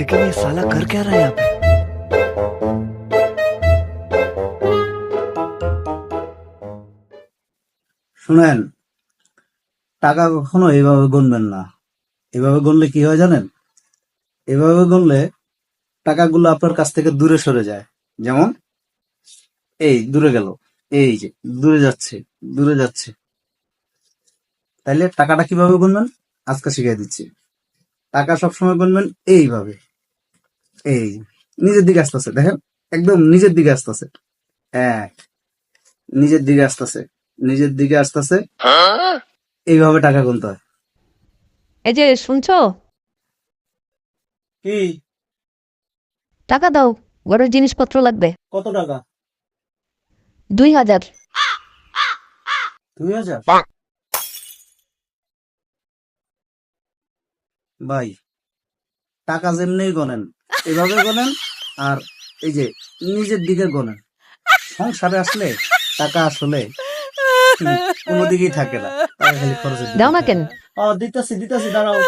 लेकिन ये साला कर क्या रहा है यहाँ पे শুনেন টাকা কখনো এইভাবে গুনবেন না এভাবে গুনলে কি হয় জানেন এভাবে গুনলে টাকাগুলো আপনার কাছ থেকে দূরে সরে যায় যেমন এই দূরে গেল এই যে দূরে যাচ্ছে দূরে যাচ্ছে তাইলে টাকাটা কিভাবে গুনবেন আজকে শিখিয়ে দিচ্ছি টাকা সবসময় গুনবেন এইভাবে এই নিজের দিকে আসতেছে দেখেন একদম নিজের দিকে আসতেছে। এক নিজের দিকে আসতেছে নিজের দিকে আসতেছে। এইভাবে টাকা গুনতে হয়। এই যে শুনছো? কি? টাকা দাও ঘরের জিনিসপত্র লাগবে। কত টাকা? দুই হাজার। দুই হাজার? ভাই টাকা যেমনি গনেন এভাবে গলেন আর এই যে নিজের দিকে গনেন সংসারে আসলে টাকা আসলে কোনো দিকেই থাকে না। টাকা খালি খরচের দাও না কেন? ও দিতেছি দিতেছি দাঁড়াও।